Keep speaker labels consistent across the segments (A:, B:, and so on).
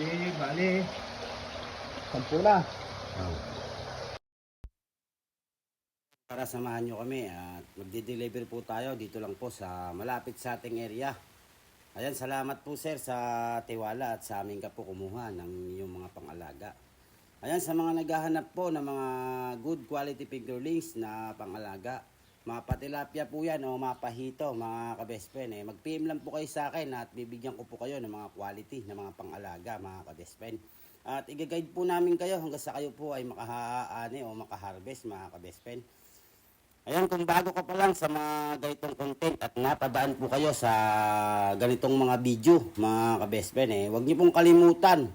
A: Eh, bali. Sampu na.
B: Para samahan nyo kami at magde-deliver po tayo dito lang po sa malapit sa ating area. Ayan, salamat po sir sa tiwala at sa amin ka po kumuha ng inyong mga pangalaga. Ayan, sa mga naghahanap po ng mga good quality fingerlings na pangalaga, mga patilapia po yan o mga pahito, mga kabespen. Eh, mag-PM lang po kayo sa akin at bibigyan ko po kayo ng mga quality na mga pangalaga, mga kabespen. At i-guide po namin kayo hanggang sa kayo po ay makahaani o makaharvest, mga kabespen. Ayan, kung bago ka pa lang sa mga ganitong content at napadaan po kayo sa ganitong mga video, mga kabespen, eh, huwag niyo pong kalimutan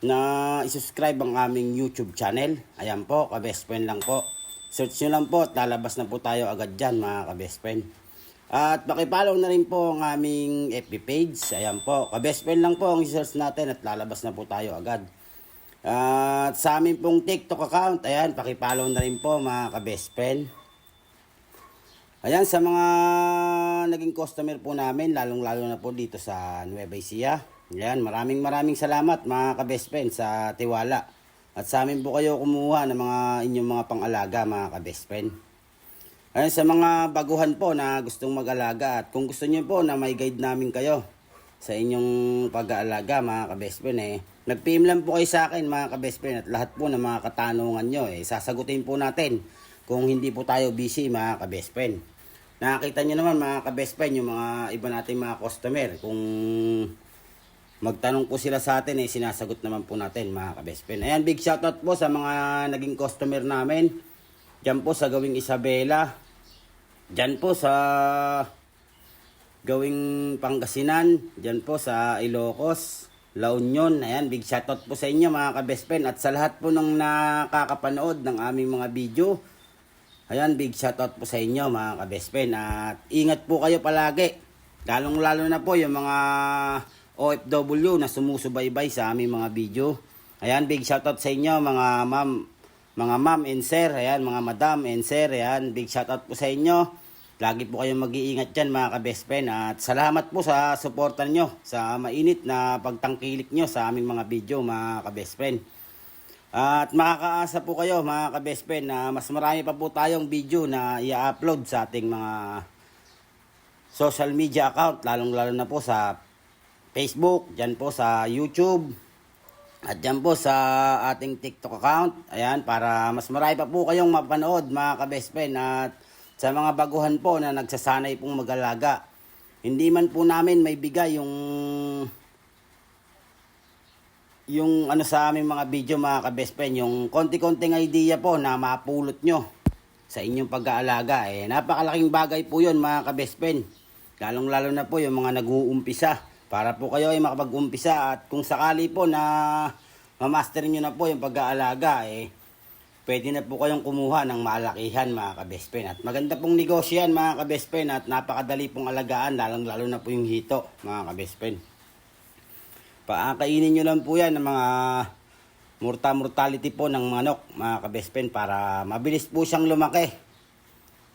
B: na isubscribe ang aming YouTube channel. Ayan po, kabespen lang po. Search nyo lang po lalabas na po tayo agad dyan, mga kabespen. At pakipollow na rin po ang aming FB page. Ayan po, kabespen lang po ang search natin at lalabas na po tayo agad. At sa amin pong TikTok account, ayan, pakipollow na rin po mga kabespen. Ayan, sa mga naging customer po namin, lalong-lalo na po dito sa Nueva Ecija. Ayan, maraming maraming salamat mga kabespen sa tiwala. At sa amin po kayo kumuha ng mga inyong mga pang-alaga mga kabespen. Ayan, sa mga baguhan po na gustong mag-alaga at kung gusto niyo po na may guide namin kayo sa inyong pag-aalaga mga kabespen eh, nag-PM lang po kayo sa akin mga kabespen at lahat po ng mga katanungan nyo eh, sasagutin po natin kung hindi po tayo busy mga kabespen. Nakakita nyo naman mga kabespen yung mga iba nating mga customer kung magtanong po sila sa atin eh sinasagot naman po natin mga kabespen. Ayan big shoutout po sa mga naging customer namin. Diyan po sa gawing Isabela. Diyan po sa gawing Pangasinan. Diyan po sa Ilocos. La Union. Ayan, big shoutout po sa inyo mga kabespen. At sa lahat po ng nakakapanood ng aming mga video. Ayan, big shoutout po sa inyo mga kabespen. At ingat po kayo palagi. Lalong lalo na po yung mga OFW na sumusubaybay sa aming mga video. Ayan, big shoutout sa inyo mga ma'am, mga ma'am and sir. Ayan, mga madam and sir. Ayan, big shoutout po sa inyo. Lagi po kayong mag-iingat dyan mga kabespen. At salamat po sa suporta nyo sa mainit na pagtangkilik nyo sa aming mga video mga kabespen. At makakaasa po kayo mga kabespen na mas marami pa po tayong video na i-upload sa ating mga social media account. Lalong lalo na po sa Facebook, dyan po sa YouTube, at dyan po sa ating TikTok account. Ayan, para mas marami pa po kayong mapanood mga kabespen. At sa mga baguhan po na nagsasanay pong mag-alaga. Hindi man po namin may bigay yung yung ano sa aming mga video mga kabespen, yung konti-konting idea po na mapulot nyo sa inyong pag-aalaga. Eh, napakalaking bagay po yun mga kabespen. Lalong-lalo na po yung mga nag-uumpisa. Para po kayo ay makapag-umpisa at kung sakali po na mamaster nyo na po yung pag-aalaga, eh, pwede na po kayong kumuha ng malakihan mga kabespen. At maganda pong negosyo yan mga kabespen at napakadali pong alagaan, lalong-lalo na po yung hito mga kabespen. Paakainin nyo lang po yan ng mga morta mortality po ng manok mga kabespen para mabilis po siyang lumaki.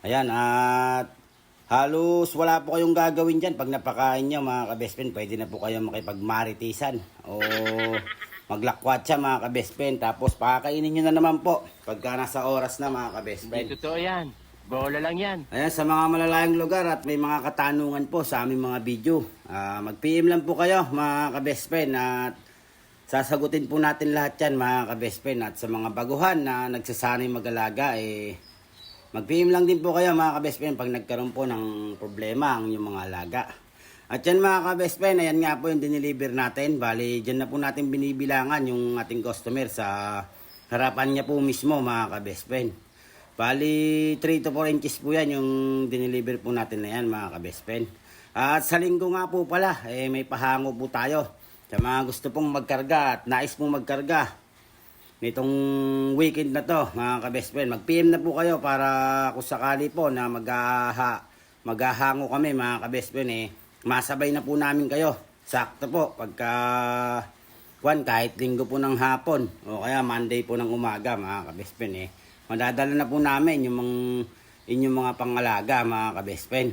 B: Ayan at halos wala po kayong gagawin dyan pag napakain nyo mga kabespen pwede na po kayong makipagmaritisan o maglakwat siya mga kabespen tapos pakakainin nyo na naman po pagka nasa oras na mga kabespen.
C: Hindi totoo yan. Bola lang yan.
B: Ayan, sa mga malalayang lugar at may mga katanungan po sa aming mga video. Ah, Mag-PM lang po kayo mga kabespen at sasagutin po natin lahat yan mga kabespen. At sa mga baguhan na nagsasanay mag-alaga, eh, mag-PM lang din po kayo mga kabespen pag nagkaroon po ng problema ang inyong mga alaga. At yan mga kabespen, ayan nga po yung diniliver natin. Bali, dyan na po natin binibilangan yung ating customer sa harapan niya po mismo mga kabespen. Bali, 3 to 4 inches po yan yung dineliver po natin na yan mga kabespen. At sa linggo nga po pala, eh, may pahango po tayo. Sa mga gusto pong magkarga at nais pong magkarga nitong weekend na to mga kabespen. Mag-PM na po kayo para kung sakali po na maghaha, maghahango kami mga kabespen eh. Masabay na po namin kayo. Sakto po pagka kwan kahit linggo po ng hapon o kaya Monday po ng umaga mga kabespen eh madadala na po namin yung mga, inyong mga pangalaga mga kabespen.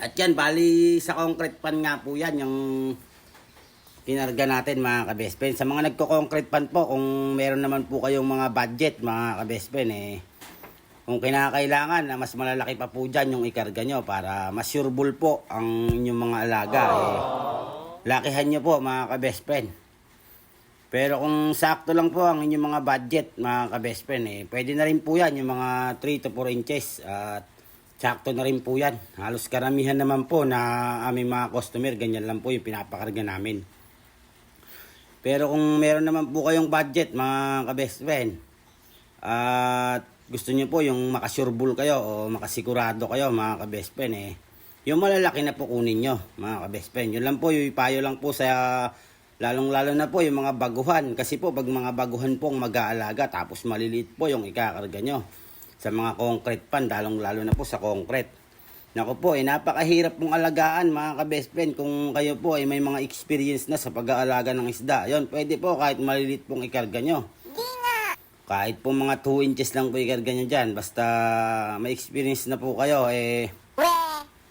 B: At yan, bali sa concrete pan nga po yan, yung kinarga natin mga ka-best friend. Sa mga nagko-concrete pan po, kung meron naman po kayong mga budget mga ka-best friend eh, kung kinakailangan na mas malalaki pa po dyan yung ikarga nyo para mas sureball po ang inyong mga alaga eh, lakihan nyo po mga ka-best friend. Pero kung sakto lang po ang inyong mga budget, mga ka-best friend, eh, pwede na rin po yan, yung mga 3 to 4 inches. At sakto na rin po yan. Halos karamihan naman po na aming mga customer, ganyan lang po yung pinapakarga namin. Pero kung meron naman po kayong budget, mga ka-best friend, at gusto nyo po yung makasureball kayo o makasigurado kayo, mga ka-best friend, eh, yung malalaki na po kunin nyo, mga ka-best friend. Yun lang po, yung ipayo lang po sa Lalong-lalo na po yung mga baguhan. Kasi po, pag mga baguhan pong mag-aalaga, tapos maliliit po yung ikakarga nyo sa mga concrete pan, lalong-lalo na po sa concrete. Naku po, eh, napakahirap pong alagaan mga ka-best friend kung kayo po ay may mga experience na sa pag-aalaga ng isda. Yon, pwede po kahit maliliit pong ikarga nyo. Kahit po mga 2 inches lang po ikarga nyo dyan. Basta may experience na po kayo, eh,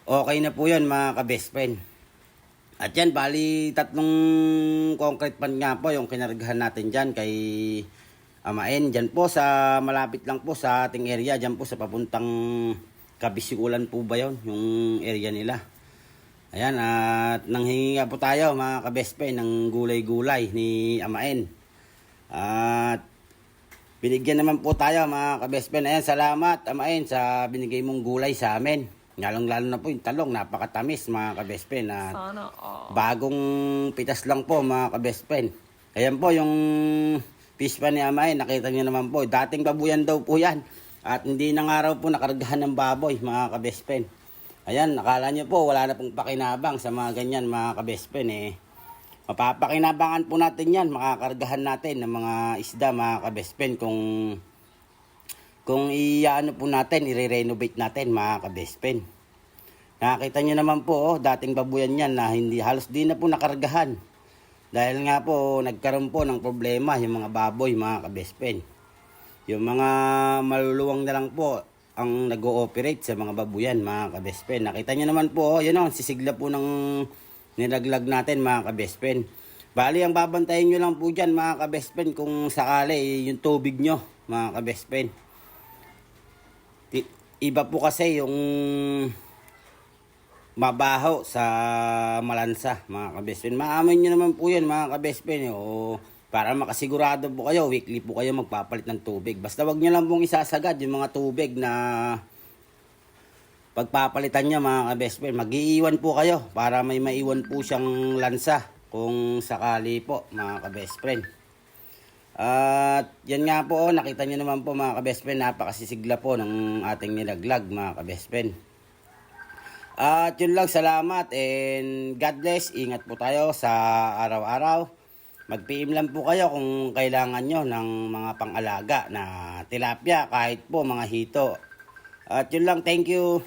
B: okay na po yun mga ka-best friend. At yan, bali tatlong concrete pan nga po yung kinargahan natin dyan kay Amain. Dyan po sa, malapit lang po sa ating area, dyan po sa papuntang Kabisikulan po ba yun, yung area nila. Ayan, at nanghingi nga po tayo mga kabespe ng gulay-gulay ni Amain. At binigyan naman po tayo mga kabespe. Ayan, salamat Amain sa binigay mong gulay sa amin. Lalong lalo na po yung talong, napakatamis mga kabespe na bagong pitas lang po mga kabest friend. Ayan po yung fish pa ni Amay, nakita niyo naman po. Dating babuyan daw po yan. At hindi na nga raw po nakargahan ng baboy mga kabest friend. Ayan, nakala niyo po wala na pong pakinabang sa mga ganyan mga kabest friend eh. Mapapakinabangan po natin yan, makakargahan natin ng mga isda mga kabest friend kung kung i-ano po natin, i-renovate natin mga ka-best friend. Nakita nyo naman po, oh, dating babuyan yan na hindi halos di na po nakargahan. Dahil nga po, nagkaroon po ng problema yung mga baboy, mga ka-best friend. Yung mga maluluwang na lang po ang nag-ooperate sa mga babuyan, mga ka-best friend. Nakita nyo naman po, oh, yun o, sisigla po ng nilaglag natin, mga ka-best friend. Bali, ang babantayin nyo lang po dyan, mga ka-best friend, kung sakali yung tubig nyo, mga ka-best friend. Iba po kasi yung mabaho sa malansa, mga kabespen. Maamin nyo naman po yun, mga kabespen. O, para makasigurado po kayo, weekly po kayo magpapalit ng tubig. Basta wag nyo lang pong isasagad yung mga tubig na pagpapalitan nyo, mga kabespen. Mag-iiwan po kayo para may maiwan po siyang lansa kung sakali po, mga kabespen. At yan nga po, nakita nyo naman po mga ka-best friend, napakasisigla po ng ating nilaglag mga ka-best friend. At yun lang, salamat and God bless. Ingat po tayo sa araw-araw. Mag-PM lang po kayo kung kailangan nyo ng mga pang-alaga na tilapia kahit po mga hito. At yun lang, thank you.